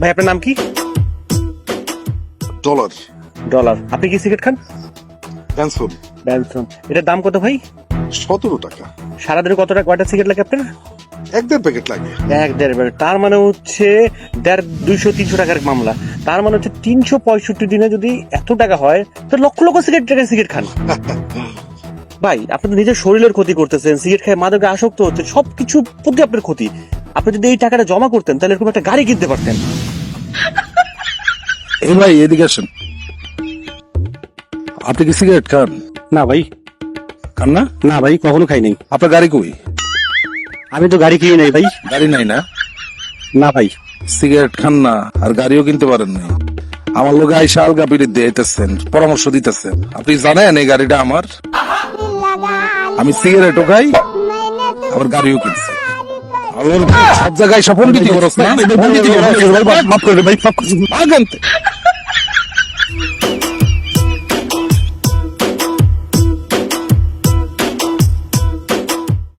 ভাই আপনার নাম কি? ডলার। ডলার। আপনি কি সিগারেট খান? ক্যান্সল ব্যালসন এটার দাম কত ভাই? সতেরো টাকা। সারাদিনে কত টাকা কয়টা সিগারেট লাগে আপনার? এক দেড় প্যাকেট লাগে। এক দেড় বার তার মানে হচ্ছে দেড় দুইশো তিনশো টাকার মামলা। তার মানে হচ্ছে তিনশো পঁয়ষট্টি দিনে যদি এত টাকা হয় তো লক্ষ লক্ষ সিগারেট টাকা সিগারেট খান। ভাই আপনি নিজের শরীরের ক্ষতি করতেছেন সিগারেট খেয়ে মাদকে আসক্ত হচ্ছে সবকিছু প্রতি আপনার ক্ষতি। আপনি যদি এই টাকাটা জমা করতেন তাহলে এরকম একটা গাড়ি কিনতে পারতেন। এই ভাই এদিকে আসেন। আপনি কি সিগারেট খান? না ভাই। খান না? না ভাই কখনো খাই নাই। আপনার গাড়ি কই? আমি তো গাড়ি কিনি নাই ভাই। গাড়ি নাই না? না ভাই। সিগারেট খান না আর গাড়িও কিনতে পারেন নাই। আমার লোক আইসা আলগা পিড়ি দিতেছেন পরামর্শ দিতেছেন। আপনি জানেন এই গাড়িটা আমার? আমি সিগারেটও খাই আবার গাড়িও কিনছি। সব জায়গায় সব পন্ডিতি করস না পন্ডিতি করস। ভাগ আনতে।